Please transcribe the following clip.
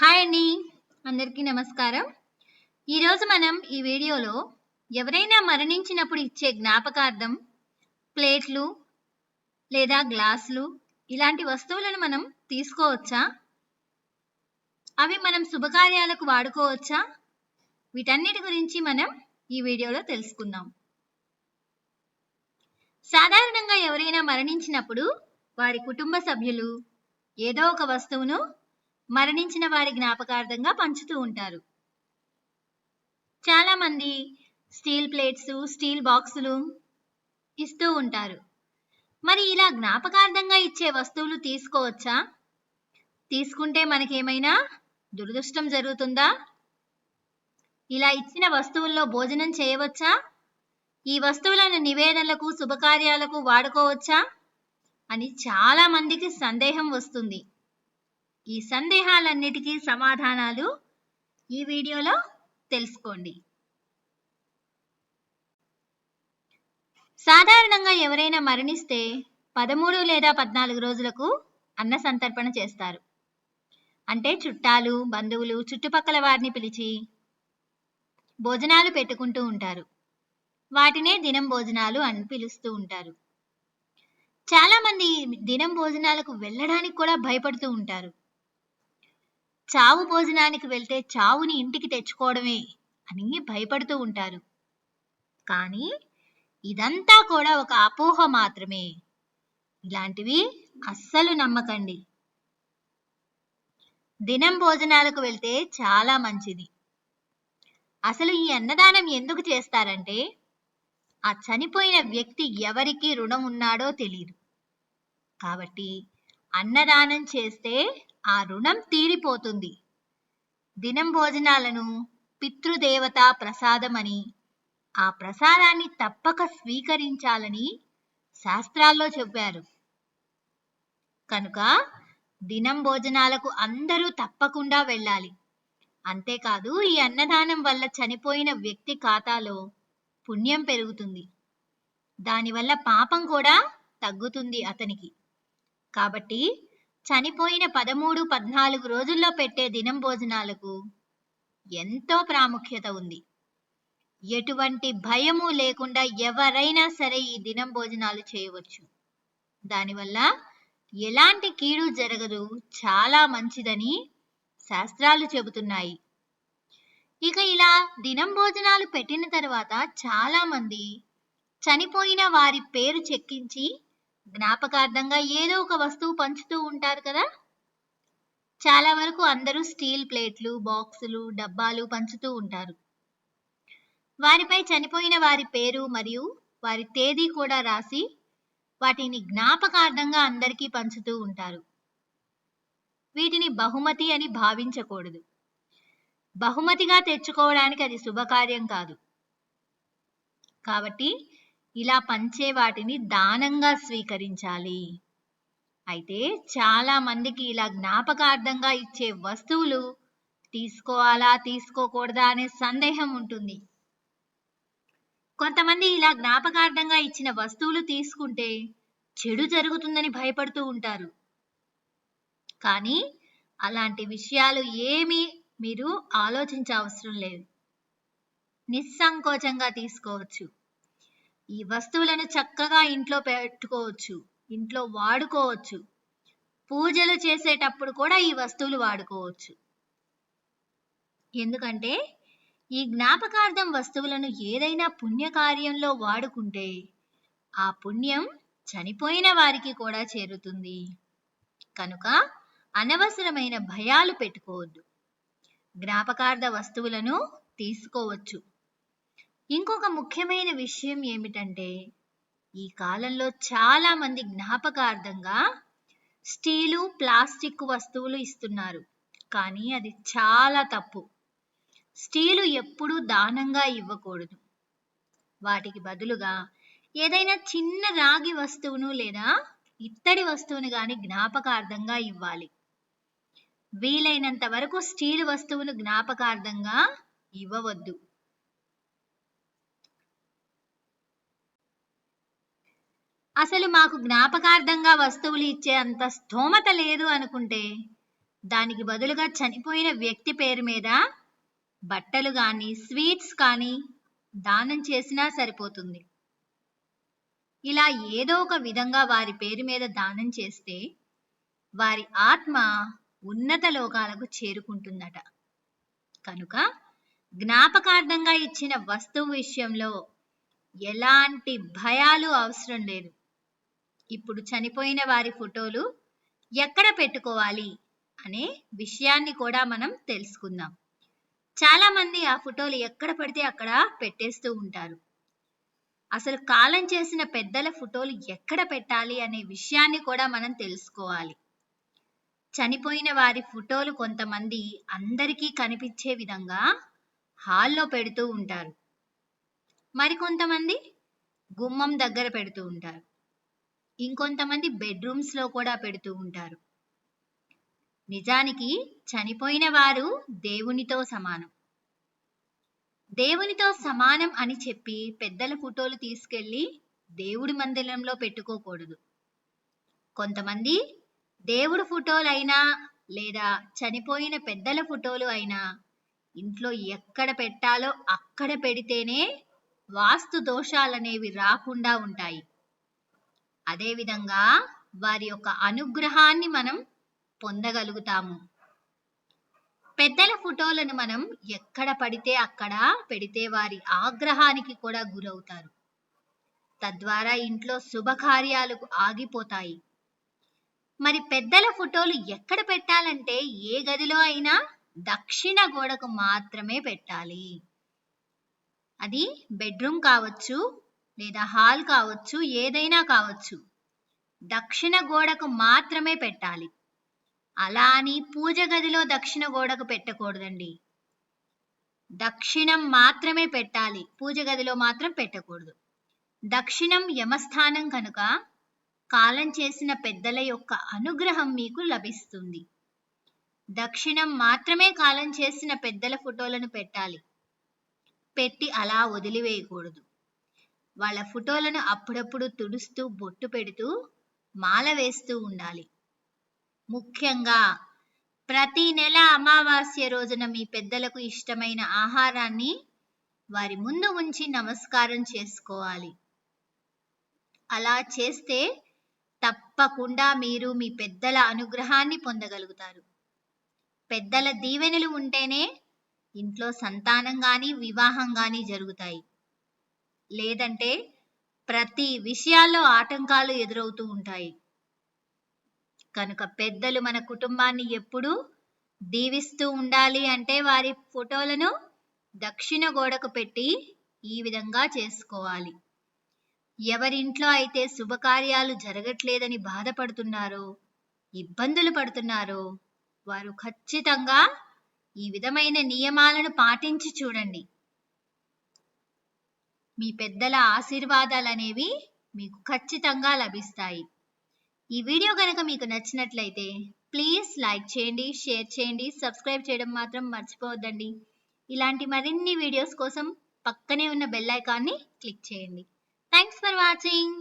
Hi అండి. అందరికీ నమస్కారం. ఈరోజు మనం ఈ వీడియోలో ఎవరైనా మరణించినప్పుడు ఇచ్చే జ్ఞాపకార్థం ప్లేట్లు లేదా గ్లాసులు ఇలాంటి వస్తువులను మనం తీసుకోవచ్చా? అవి మనం శుభకార్యాలకు వాడుకోవచ్చా? వీటన్నిటి గురించి మనం ఈ వీడియోలో తెలుసుకుందాం. సాధారణంగా ఎవరైనా మరణించినప్పుడు వారి కుటుంబ సభ్యులు ఏదో ఒక వస్తువును మరణించిన వారి జ్ఞాపకార్థంగా పంచుతూ ఉంటారు. చాలామంది స్టీల్ ప్లేట్స్ స్టీల్ బాక్సులు ఇస్తూ ఉంటారు. మరి ఇలా జ్ఞాపకార్థంగా ఇచ్చే వస్తువులు తీసుకోవచ్చా? తీసుకుంటే మనకేమైనా దురదృష్టం జరుగుతుందా? ఇలా ఇచ్చిన వస్తువుల్లో భోజనం చేయవచ్చా? ఈ వస్తువులను నివేదనలకు శుభకార్యాలకు వాడుకోవచ్చా? అని చాలా మందికి సందేహం వస్తుంది. ఈ సందేహాలన్నిటికీ సమాధానాలు ఈ వీడియోలో తెలుసుకోండి. సాధారణంగా ఎవరైనా మరణిస్తే పదమూడు లేదా పద్నాలుగు రోజులకు అన్న సంతర్పణ చేస్తారు. అంటే చుట్టాలు బంధువులు చుట్టుపక్కల వారిని పిలిచి భోజనాలు పెట్టుకుంటూ ఉంటారు. వాటినే దినం భోజనాలు అని పిలుస్తూ ఉంటారు. చాలామంది దినం భోజనాలకు వెళ్ళడానికి కూడా భయపడుతూ ఉంటారు. చావు భోజనానికి వెళ్తే చావుని ఇంటికి తెచ్చుకోవడమే అని భయపడుతూ ఉంటారు. కానీ ఇదంతా కూడా ఒక అపోహ మాత్రమే. ఇలాంటివి అస్సలు నమ్మకండి. దినం భోజనాలకు వెళ్తే చాలా మంచిది. అసలు ఈ అన్నదానం ఎందుకు చేస్తారంటే ఆ చనిపోయిన వ్యక్తి ఎవరికి రుణం ఉన్నాడో తెలియదు కాబట్టి అన్నదానం చేస్తే ఆ రుణం తీరిపోతుంది. దినం భోజనాలను పితృదేవత ప్రసాదమని ఆ ప్రసాదాన్ని తప్పక స్వీకరించాలని శాస్త్రాల్లో చెప్పారు. కనుక దినం భోజనాలకు అందరూ తప్పకుండా వెళ్ళాలి. అంతేకాదు ఈ అన్నదానం వల్ల చనిపోయిన వ్యక్తి ఖాతాలో పుణ్యం పెరుగుతుంది. దానివల్ల పాపం కూడా తగ్గుతుంది అతనికి. కాబట్టి చనిపోయిన పదమూడు పద్నాలుగు రోజుల్లో పెట్టే దినం భోజనాలకు ఎంతో ప్రాముఖ్యత ఉంది. ఎటువంటి భయము లేకుండా ఎవరైనా సరే ఈ దినం భోజనాలు చేయవచ్చు. దానివల్ల ఎలాంటి కీడు జరగదు. చాలా మంచిదని శాస్త్రాలు చెబుతున్నాయి. ఇక ఇలా దినం భోజనాలు పెట్టిన తర్వాత చాలా మంది చనిపోయిన వారి పేరు చెక్కించి జ్ఞాపకార్థంగా ఏదో ఒక వస్తువు పంచుతూ ఉంటారు కదా? చాలా వరకు అందరూ స్టీల్ ప్లేట్లు బాక్సులు డబ్బాలు పంచుతూ ఉంటారు. వారిపై చనిపోయిన వారి పేరు మరియు వారి తేదీ కూడా రాసి వాటిని జ్ఞాపకార్థంగా అందరికీ పంచుతూ ఉంటారు. వీటిని బహుమతి అని భావించకూడదు. బహుమతిగా తెచ్చుకోవడానికి అది శుభకార్యం కాదు. కాబట్టి ఇలా పంచే వాటిని దానంగా స్వీకరించాలి. అయితే చాలా మందికి ఇలా జ్ఞాపకార్థంగా ఇచ్చే వస్తువులు తీసుకోవాలా తీసుకోకూడదా అనే సందేహం ఉంటుంది. కొంతమంది ఇలా జ్ఞాపకార్థంగా ఇచ్చిన వస్తువులు తీసుకుంటే చెడు జరుగుతుందని భయపడుతూ ఉంటారు. కానీ అలాంటి విషయాలు ఏమీ మీరు ఆలోచించవసరం లేదు. నిస్సంకోచంగా తీసుకోవచ్చు. ఈ వస్తువులను చక్కగా ఇంట్లో పెట్టుకోవచ్చు ఇంట్లో వాడుకోవచ్చు. పూజలు చేసేటప్పుడు కూడా ఈ వస్తువులు వాడుకోవచ్చు. ఎందుకంటే ఈ జ్ఞాపకార్థం వస్తువులను ఏదైనా పుణ్యకార్యంలో వాడుకుంటే ఆ పుణ్యం చనిపోయిన వారికి కూడా చేరుతుంది. కనుక అనవసరమైన భయాలు పెట్టుకోవద్దు. జ్ఞాపకార్థ వస్తువులను తీసుకోవచ్చు. ఇంకొక ముఖ్యమైన విషయం ఏమిటంటే ఈ కాలంలో చాలా మంది జ్ఞాపకార్థంగా స్టీలు ప్లాస్టిక్ వస్తువులు ఇస్తున్నారు. కానీ అది చాలా తప్పు. స్టీలు ఎప్పుడూ దానంగా ఇవ్వకూడదు. వాటికి బదులుగా ఏదైనా చిన్న రాగి వస్తువును లేదా ఇత్తడి వస్తువును గాని జ్ఞాపకార్థంగా ఇవ్వాలి. వీలైనంత వరకు స్టీల్ వస్తువును జ్ఞాపకార్థంగా ఇవ్వవద్దు. అసలు మాకు జ్ఞాపకార్థంగా వస్తువులు ఇచ్చే అంత స్థోమత లేదు అనుకుంటే దానికి బదులుగా చనిపోయిన వ్యక్తి పేరు మీద బట్టలు కానీ స్వీట్స్ కానీ దానం చేసినా సరిపోతుంది. ఇలా ఏదో ఒక విధంగా వారి పేరు మీద దానం చేస్తే వారి ఆత్మ ఉన్నత లోకాలకు చేరుకుంటుందట. కనుక జ్ఞాపకార్థంగా ఇచ్చిన వస్తువు విషయంలో ఎలాంటి భయాలు అవసరం లేదు. ఇప్పుడు చనిపోయిన వారి ఫోటోలు ఎక్కడ పెట్టుకోవాలి అనే విషయాన్ని కూడా మనం తెలుసుకుందాం. చాలా మంది ఆ ఫోటోలు ఎక్కడ పడితే అక్కడ పెట్టేస్తూ ఉంటారు. అసలు కాలం చేసిన పెద్దల ఫోటోలు ఎక్కడ పెట్టాలి అనే విషయాన్ని కూడా మనం తెలుసుకోవాలి. చనిపోయిన వారి ఫోటోలు కొంతమంది అందరికీ కనిపించే విధంగా హాల్లో పెడుతూ ఉంటారు. మరికొంతమంది గుమ్మం దగ్గర పెడుతూ ఉంటారు. ఇంకొంతమంది బెడ్రూమ్స్లో కూడా పెడుతూ ఉంటారు. నిజానికి చనిపోయిన వారు దేవునితో సమానం. దేవునితో సమానం అని చెప్పి పెద్దల ఫోటోలు తీసుకెళ్ళి దేవుడి మందిరంలో పెట్టుకోకూడదు. కొంతమంది దేవుడు ఫోటోలు అయినా లేదా చనిపోయిన పెద్దల ఫోటోలు అయినా ఇంట్లో ఎక్కడ పెట్టాలో అక్కడ పెడితేనే వాస్తు దోషాలనేవి రాకుండా ఉంటాయి. అదేవిధంగా వారి యొక్క అనుగ్రహాన్ని మనం పొందగలుగుతాము. పెద్దల ఫోటోలను మనం ఎక్కడ పడితే అక్కడ పెడితే వారి ఆగ్రహానికి కూడా గురవుతారు. తద్వారా ఇంట్లో శుభకార్యాలకు ఆగిపోతాయి. మరి పెద్దల ఫోటోలు ఎక్కడ పెట్టాలంటే ఏ గదిలో అయినా దక్షిణ గోడకు మాత్రమే పెట్టాలి. అది బెడ్రూమ్ కావచ్చు లేదా హాల్ కావచ్చు ఏదైనా కావచ్చు దక్షిణ గోడకు మాత్రమే పెట్టాలి. అలా అని పూజ గదిలో దక్షిణ గోడకు పెట్టకూడదండి. దక్షిణం మాత్రమే పెట్టాలి పూజ గదిలో మాత్రం పెట్టకూడదు. దక్షిణం యమస్థానం కనుక కాలం చేసిన పెద్దల యొక్క అనుగ్రహం మీకు లభిస్తుంది. దక్షిణం మాత్రమే కాలం చేసిన పెద్దల ఫోటోలను పెట్టాలి. పెట్టి అలా వదిలివేయకూడదు. వాళ్ళ ఫోటోలను అప్పుడప్పుడు తుడుస్తూ బొట్టు పెడుతూ మాల వేస్తూ ఉండాలి. ముఖ్యంగా ప్రతి నెల అమావాస్య రోజున మీ పెద్దలకు ఇష్టమైన ఆహారాన్ని వారి ముందు ఉంచి నమస్కారం చేసుకోవాలి. అలా చేస్తే తప్పకుండా మీరు మీ పెద్దల అనుగ్రహాన్ని పొందగలుగుతారు. పెద్దల దీవెనలు ఉంటేనే ఇంట్లో సంతానం కానీ వివాహం కానీ జరుగుతాయి. లేదంటే ప్రతి విషయాల్లో ఆటంకాలు ఎదురవుతూ ఉంటాయి. కనుక పెద్దలు మన కుటుంబాన్ని ఎప్పుడూ దీవిస్తూ ఉండాలి అంటే వారి ఫోటోలను దక్షిణ గోడకు పెట్టి ఈ విధంగా చేసుకోవాలి. ఎవరింట్లో అయితే శుభకార్యాలు జరగట్లేదని బాధపడుతున్నారో ఇబ్బందులు పడుతున్నారో వారు ఖచ్చితంగా ఈ విధమైన నియమాలను పాటించి చూడండి. మీ పెద్దల ఆశీర్వాదాలనేవి మీకు ఖచ్చితంగా లభిస్తాయి. ఈ వీడియో కనుక మీకు నచ్చినట్లయితే ప్లీజ్ లైక్ చేయండి షేర్ చేయండి సబ్స్క్రైబ్ చేయడం మాత్రం మర్చిపోవద్దండి. ఇలాంటి మరిన్ని వీడియోస్ కోసం పక్కనే ఉన్న బెల్ ఐకాన్ని క్లిక్ చేయండి. Thanks for watching.